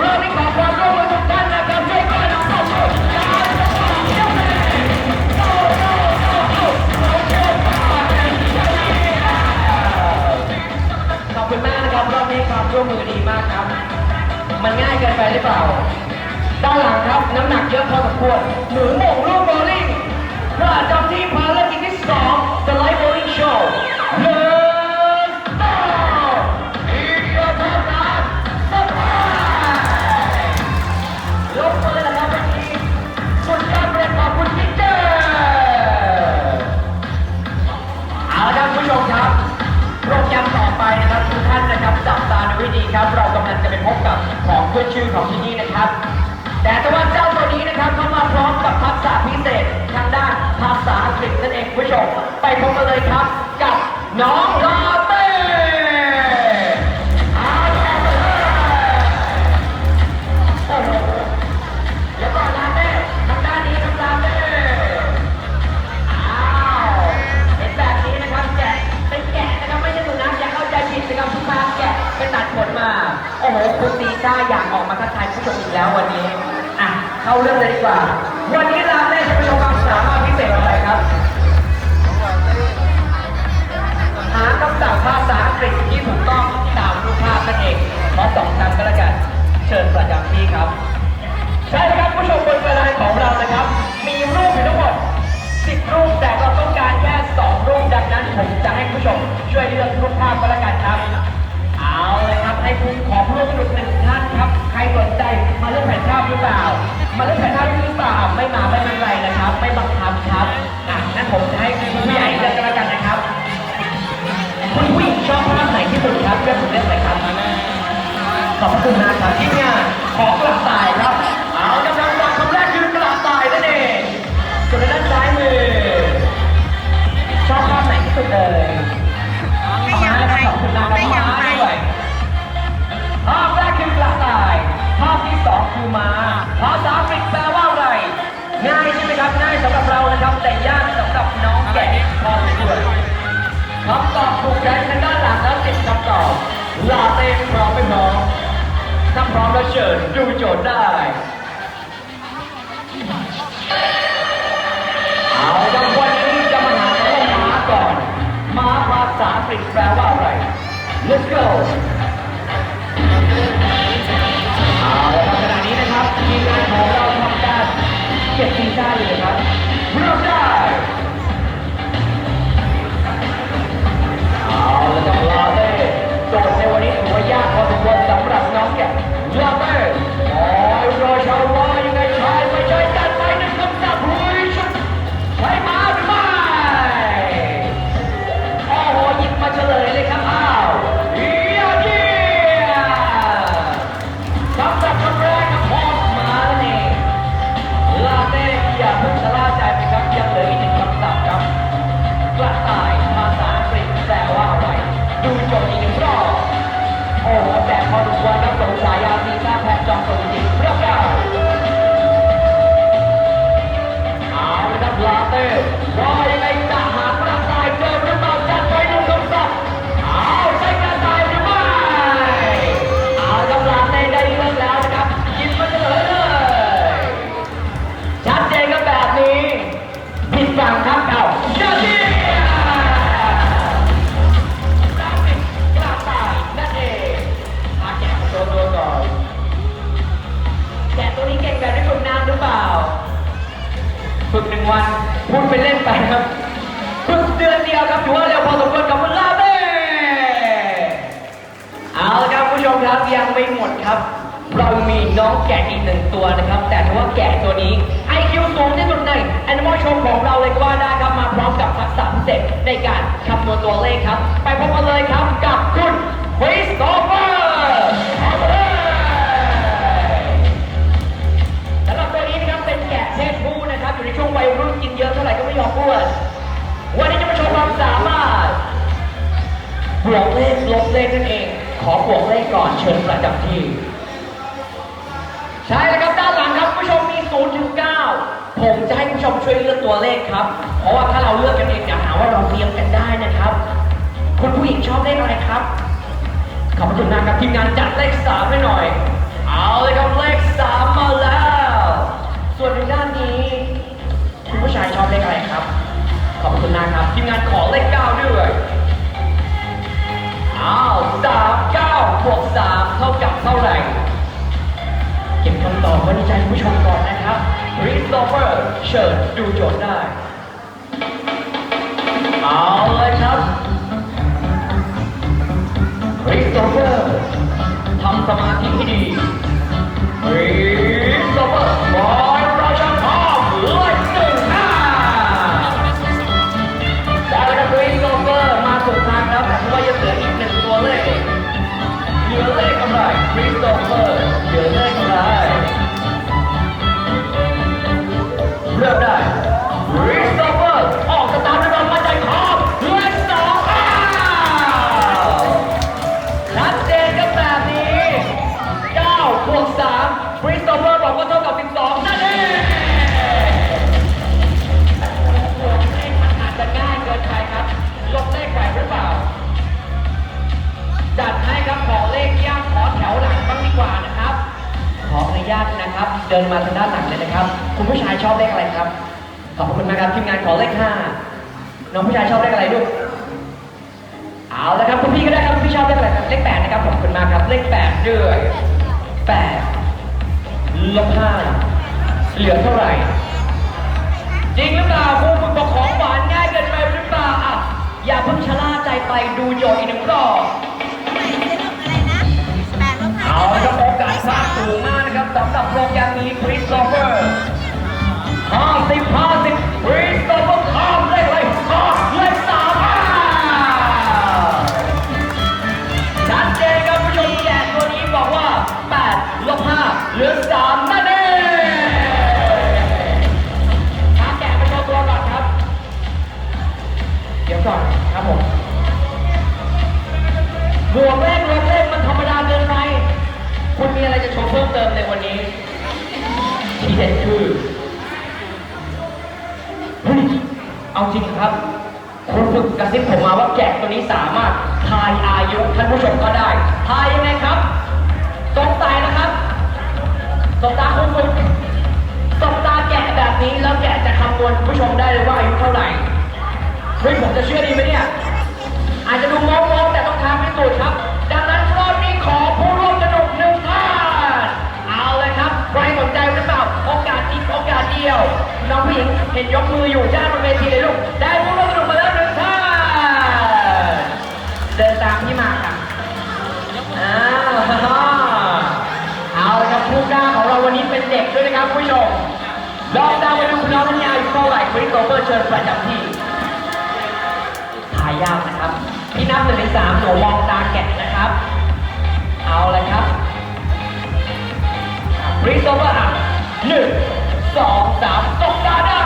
มที่ขอความร่วมมือทุกท่านนะครับช่วยกันเอาเข้าสู่การประกวดเยี่ยมเลยขอบคุณมากนะครับรอบนี้ความร่วมมือดีมากครับมันง่ายเกินไปหรือเปล่า ด้านหลังครับน้ำหนักเยอะพอสมควรหรือหม่งลูกโบว์ลิ่งประจำที่ภารกิจที่สอง The Light Bowling Show Let's เชิญประจำที่ครับ ใช่ครับผู้ชมบนกระดานของเรานะครับ มีรูปอยู่ทั้งหมด 10 รูปแต่เราต้องการแค่ 2 รูปดังนั้นผมจะให้ผู้ชมช่วยเลือกรูปภาพก็แล้วกันครับ เอาเลยครับให้ผู้ขอผู้ร่วมสนุกหนึ่งท่านครับ ใครสนใจมาเลือกแผ่นภาพหรือเปล่า มาเลือกแผ่นภาพหรือเปล่าไม่มาไม่เป็นไรนะครับ ไม่บังคับครับอะงั้นผมจะให้ผู้ใหญ่เลือกก็แล้วกันนะครับคุณผู้หญิงชอบภาพไหนที่สุดครับเลือกผมเลือกเลยครับขอบคุณนะครับที่งาน ของกระต่ายครับ เอากำลังวางคำแรกคือกระต่ายนั่นเองส่วนด้านซ้ายมือชอบภาพไหนที่สุดเลยไม่ยอมไปไม่ยากม้าไปด้วยภาพแรกคือกระต่าย ภาพที่สองคือม้าภาษาอังกฤษแปลว่าอะไร ง่ายใช่ไหมครับ ง่ายสำหรับเรานะครับ แต่ยากสำหรับน้องแกะพอสมควรคำตอบถูกใจทางด้าน พร้อมแล้วเชิญดูโจทย์ได้ เอาละวันนี้จะมาหาคำว่าม้าก่อน ม้าภาษาอังกฤษแปลว่าอะไร Let's go ดูจทย์อีกหนึ่งรอบโอ้โหแต่พอดูว่านักสงสายาซีซ่าแพทจอมสวิจิตเรียบร้อยเอาละครับลาเต้ว่ายััวเลขครับ ไปพบกันเลยครับกับคุณคริสโตเฟอร์เอาเลยสำหรับตัวนี้นะครับเป็นแกะเพศผู้นะครับ อยู่ในช่วงวัยรุ่นกินเยอะเท่าไหร่ก็ไม่ยอมอ้วนวันนี้จะมาโชว์ความสามารถบวกเลขลบเลขนั่นเอง ขอบวกเลขก่อนเชิญประจำที่ ใช่แล้วครับด้านหลังครับผู้ชมมี0ถึง9ผมจะให้ผู้ชมช่วยเลือกตัวเลขครับ เพราะว่าถ้าเราเลือกกันเองจะหาว่าเราเตรียมกันได้นะครับ งชอบเลขอะไรครับ ขอบคุณมากครับทีมงานจัดเลขสามให้หน่อย เอาเลยครับเลขสามมาแล้ว ส่วนในด้านนี้คุณผู้ชายชอบเลขอะไรครับ ขอบคุณมากครับทีมงานขอเลขเก้าด้วยอ้าวสามเก้าบวกสามเท่ากับเท่าไหร่เก็บคำตอบไว้ในใจคุณผู้ชมก่อนนะครับริสโตเฟอร์เชิญดูโจทย์ได้ เอาเลย นะครับเดินมาทางด้านหลังเลยนะครับ คุณผู้ชายชอบเลขอะไรครับ ขอบคุณนะครับทีมงานขอเลขห้าน้องผู้ชายชอบเลขอะไรลูกเอาละครับคุณพี่ก็ได้ครับคุณพี่ชอบเลขอะไรครับเลขแปดนะครับขอบคุณมากครับเลขแปดด้วยแปดลบห้าเหลือเท่าไหร่ จริงหรือเปล่าครูฝึกบอกของหวานง่ายเกินไปหรือเปล่าอะอย่าเพิ่งชะล่าใจไปดูโจทย์อีกหนึ่งรอบไหนจะลบอะไรนะแปดลบห้าเอาละ ห้า คุณฝึกกระซิบผมมาว่าแกะตัวนี้สามารถทายอายุท่านผู้ชมก็ได้ ทายยังไงครับสงสัยนะครับสบตาคุณฝึกสบตาแกะแบบนี้แล้วแกะจะคำนวณผู้ชมได้เลยว่าอายุเท่าไหร่เฮ้ยผมจะเชื่อดีไหมเนี่ย อาจจะดูโม้ๆแต่ต้องทำให้สุดครับดังนั้นรอบนี้ขอผู้ร่วมสนุกหนึ่งท่านเอาเลยครับใครสนใจหรือเปล่าโอกาสอีกโอกาสเดียวน้องผู้หญิงเห็นยกมืออยู่ด้านบนเวทีเลยลูกได้ ผู้ชมลองเดาไปดูน้องท่านนี้อายุเท่าไหร่คริสโตเฟอร์เชิญประจำที่ทายยากนะครับ พี่นับหนึ่งในสามหนูมองตาแกะนะครับ เอาเลยครับบริสโตเวอร์อะหนึ่งสองสามตกตาได้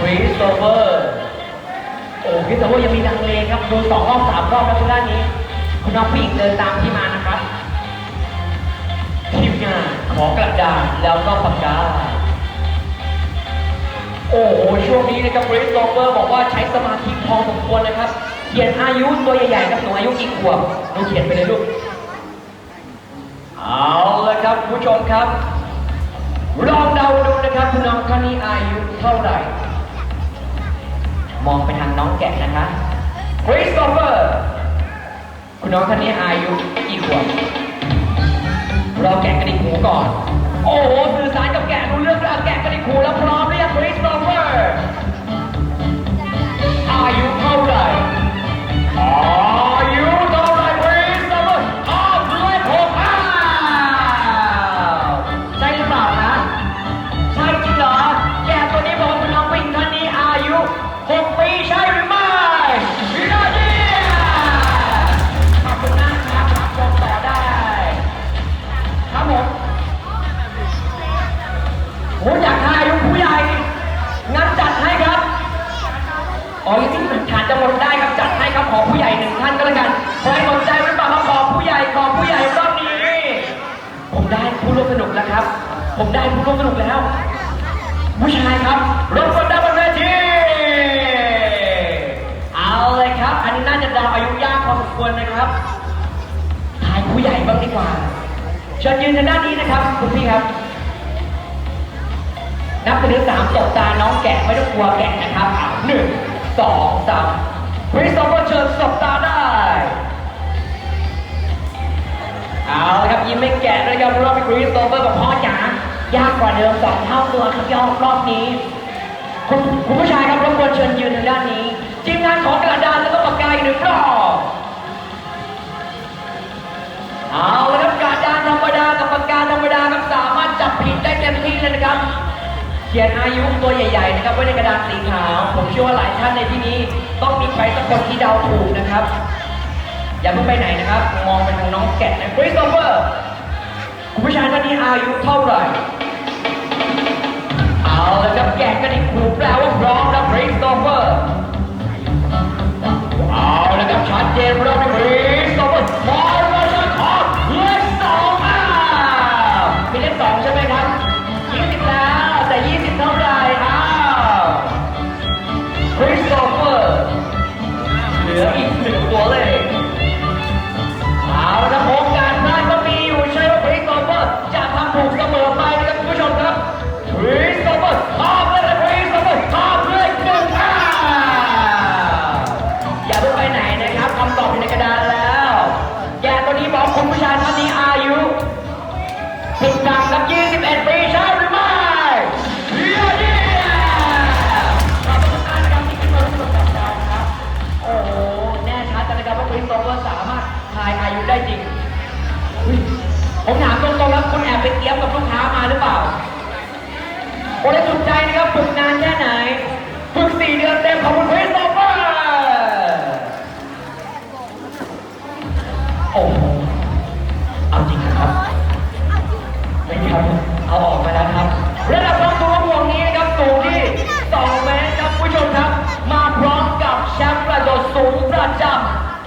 บริสโตเวอร์โอ้คริสโตเวอร์ยังมีดังเลครับดูสองรอบสามรอบแล้วทุกด้านนี้ คุณน้องผู้หญิงเดินตามพี่มา ขอกระดาษแล้วก็ปากกา โอ้โห ช่วงนี้นะครับบริสโตเฟอร์บอกว่าใช้สมาธิพอสมควรนะครับ เขียนอายุตัวใหญ่ๆครับหนูอายุกี่ขวบหนูเขียนไปเลยลูก เอาละครับผู้ชมครับ ลองเดาดูนะครับคุณน้องท่านนี้อายุเท่าไหร่ มองไปทางน้องแกะนะคะคริสโตเฟอร์ คุณน้องท่านนี้อายุกี่ขวบ เราแกะกระดิ่งหูก่อน โอ้โห สื่อสารกับแกะรู้เรื่องแล้วแกะกระดิ่งหูแล้วพร้อมเรียกคริสโตเฟอร์อายุเท่าไหร่อา ควรนะครับทายผู้ใหญ่บ้างดีกว่าเชิญยืนทางด้านนี้นะครับ คุณพี่ครับ นับไปถึงสามตบตาน้องแกะไม่ต้องกลัวแกะนะครับหนึ่งสองสามพี่สองคนเชิญสบตาได้เอาละครับยิ้มไม่แกะเลยครับรอบไปคริสโตเฟอร์กับพ่อจ๋ายากกว่าเดิมสองเท่าตัวครับยอดรอบนี้คุณผู้ชายครับรบกวนเชิญยืนทางด้านนี้ทีมงานขอกระดานแล้วก็ปากกาอีกหนึ่งรอบ เอาแล้วกาดานธรรมดากับปากกาธรรมดาครับสามารถจับผิดได้เต็มที่เลยนะครับ เขียนอายุตัวใหญ่ๆนะครับไว้ในกระดาษสีขาว ผมเชื่อว่าหลายท่านในที่นี้ ต้องมีใครสักคนที่เดาถูกนะครับ อย่าเพิ่งไปไหนนะครับ มองไปทางน้องแกะนะคริสโตเฟอร์คุณผู้ชายท่านนี้อายุเท่าไหร่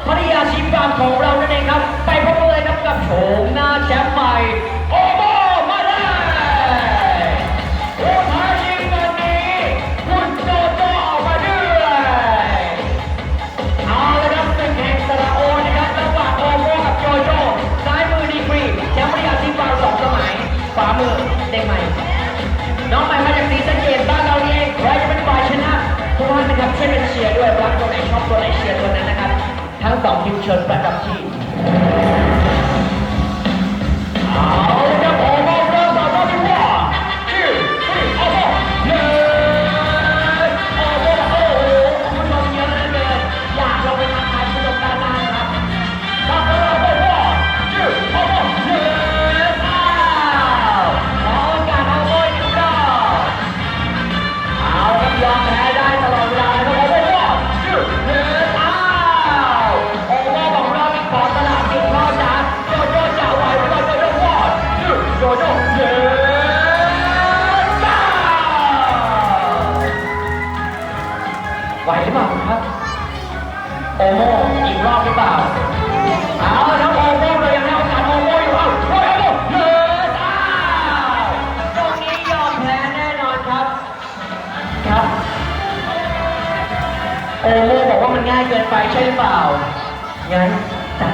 พัทยาชีพการมของเรานั่นเองครับ ไปพบกันเลยครับกับโฉมหน้าแชมป์ใหม่ ช่หรือเปล่า งั้นจัด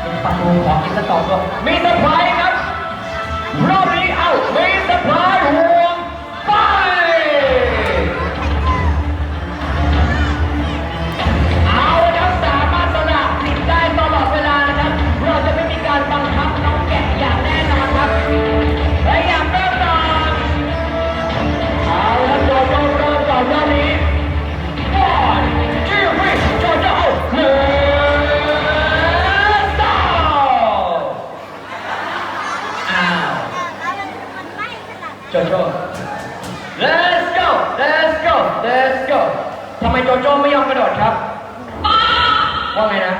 เป็นประตูของอินสตอร์ด้วมีเซอร์ไพรส์ โจโจ้ let's go let's go let's go ทำไมโจโจ้ไม่ยอมกระโดดครับ ว่าไงนะ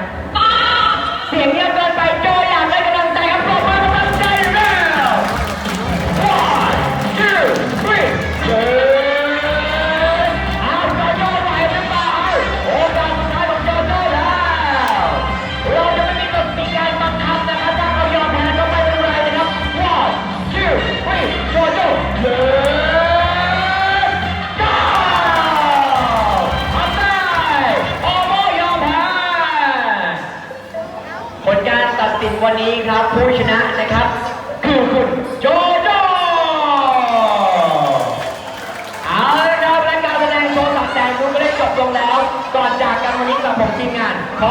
วันนี้ครับผู้ชนะนะครับ คือคุณโจโจเอาละครับและการแสดงโชว์สับแดงคุณก็ได้จบลงแล้ว ก่อนจากกันวันนี้กับผมทีมงานขอ